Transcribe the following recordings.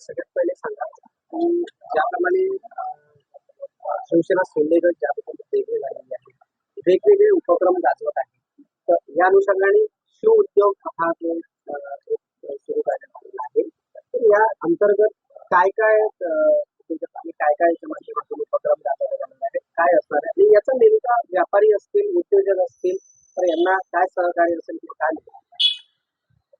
सगळ्यात पहिले सांगा. की ज्याप्रमाणे शिवसेना सोडलेलं ज्या वेगळी झालेली आहे. वेगवेगळे उपक्रम गाजवत आहे. तर या अनुषंगाने शिव उद्योग हा जो सुरू करण्यात आलेला आहे. तर या अंतर्गत काय काय आणि काय काय याच्या माध्यमातून उपक्रम गाजवले जाणार आहेत? काय असणार आहे? आणि याचा नेमका व्यापारी असतील उद्योजक असतील तर यांना काय सहकार्य असेल किंवा काय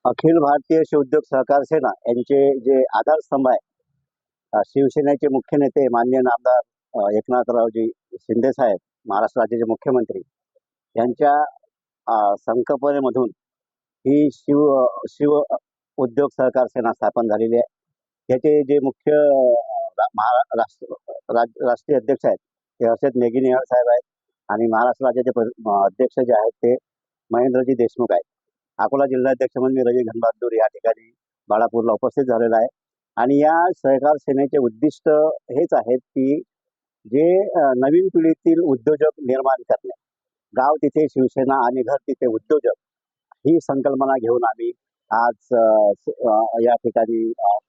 अखिल भारतीय शिवउद्योग सहकार सेना यांचे जे आधारस्तंभ आहे शिवसेनेचे मुख्य नेते मान्य नामदार एकनाथरावजी शिंदे साहेब महाराष्ट्र राज्याचे मुख्यमंत्री यांच्या संकल्पनेमधून ही शिव शिव उद्योग सहकार सेना स्थापन झालेली आहे. याचे जे मुख्य महाराष्ट्र महा- राष्ट्र राज- राष्ट्रीय अध्यक्ष आहेत ते हर्षद मेघिनिहाळ साहेब आहेत आणि महाराष्ट्र राज्याचे अध्यक्ष जे आहेत ते महेंद्रजी देशमुख आहेत. अकोला जिल्हाध्यक्ष म्हणून मी रवी घनबहादूर या ठिकाणी बाळापूरला उपस्थित झालेला आहे. आणि या सहकार सेनेचे उद्दिष्ट हेच आहेत की जे नवीन पिढीतील उद्योजक निर्माण करणे. गाव तिथे शिवसेना आणि घर तिथे उद्योजक ही संकल्पना घेऊन आम्ही आज या ठिकाणी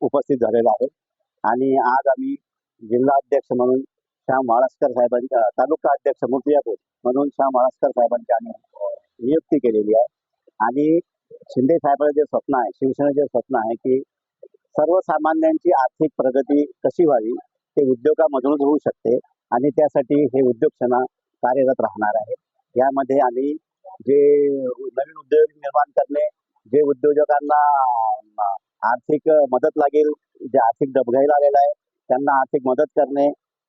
उपस्थित झालेलो आहे. आणि आज आम्ही जिल्हा अध्यक्ष म्हणून श्याम महाराजकर साहेबांच्या तालुका अध्यक्ष मूर्तिजापूर म्हणून श्याम महाराजकर साहेबांची आम्ही नियुक्ती केलेली आहे. आणि शिंदे साहेबांचं जे स्वप्न आहे शिवसेनेचे स्वप्न आहे की सर्वसामान्यांची आर्थिक प्रगती कशी व्हावी ते उद्योगामधूनच होऊ शकते आणि त्यासाठी हे उद्योग सेना कार्यरत राहणार आहे. यामध्ये आम्ही जे नवीन उद्योग निर्माण करणे जे उद्योजकांना आर्थिक मदत लागेल जे आर्थिक डबघाईला आलेला आहे त्यांना आर्थिक मदत करणे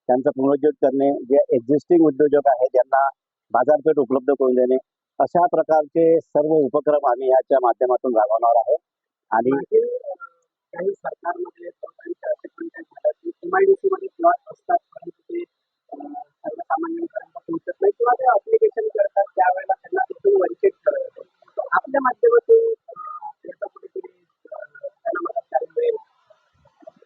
त्यांचं पुनरुज्जीवन करणे जे एक्झिस्टिंग उद्योजक आहेत त्यांना बाजारपेठ उपलब्ध करून देणे अशा प्रकारचे सर्व उपक्रम आम्ही याच्या माध्यमातून राबवणार आहोत आणि काही सरकारमध्ये प्लॉट असतात परंतु ते सर्वसामान्यांपर्यंत पोहोचत नाही किंवा ते अप्लिकेशन करतात त्यावेळेला त्यांना तिथून वंचित करत होते. तर आपल्या माध्यमातून अं, याचा कुठेतरी अं, त्यांना मदत करायला मिळेल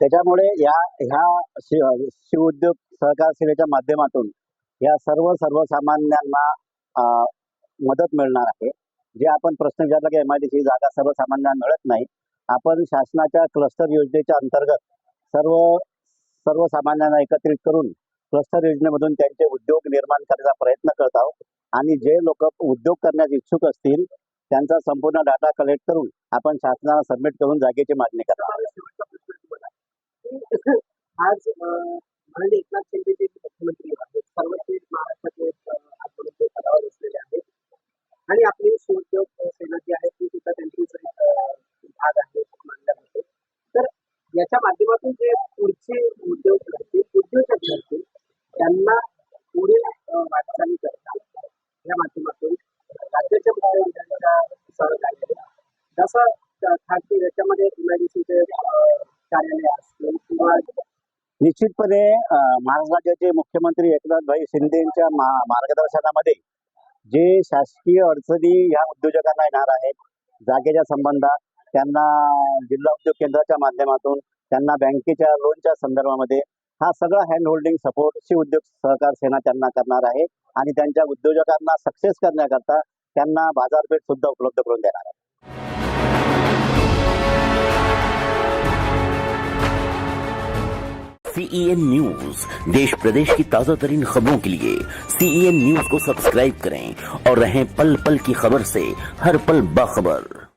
त्याच्यामुळे या ह्या शिव शिवउद्योग सहकार सेवेच्या माध्यमातून या सर्व सर्वसामान्यांना मदत मिळणार आहे. जे आपण प्रश्न विचारला की एम आय डी सी जागा सर्वसामान्यांना मिळत नाही आपण शासनाच्या क्लस्टर योजनेच्या अंतर्गत सर्व सर्वसामान्यांना एकत्रित करून क्लस्टर योजनेमधून त्यांचे उद्योग निर्माण करण्याचा प्रयत्न करत आहोत. आणि जे लोक उद्योग करण्यास इच्छुक असतील त्यांचा संपूर्ण डाटा कलेक्ट करून आपण शासनाला सबमिट करून जागेची मागणी करणार आज त्यांना पुढे अं, वाटचाली करतात. या माध्यमातून राज्याच्या मुख्यमंत्र्यांच्या सहकार्याने जसं खासगी याच्यामध्ये एमआयडीसीचे कार्यालय असतील किंवा निश्चितपणे महाराष्ट्र राज्याचे मुख्यमंत्री एकनाथभाई शिंदेच्या मा- मार्गदर्शनामध्ये जे शासकीय अडचणी ह्या उद्योजकांना येणार आहेत जागेच्या संबंधात त्यांना जिल्हा उद्योग केंद्राच्या माध्यमातून त्यांना बँकेच्या लोनच्या संदर्भामध्ये हा सगळा हँड होल्डिंग सपोर्ट शी उद्योग सहकार सेना त्यांना करणार आहे. आणि त्यांच्या उद्योजकांना सक्सेस करण्याकरता त्यांना बाजारपेठ सुद्धा उपलब्ध करून देणार आहे. सीईएन न्यूज़ देश प्रदेश की ताज़ा तरीन खबरों के लिए सीईएन न्यूज़ को सब्सक्राइब करें और रहें पल पल की खबर से हर पल बाखबर।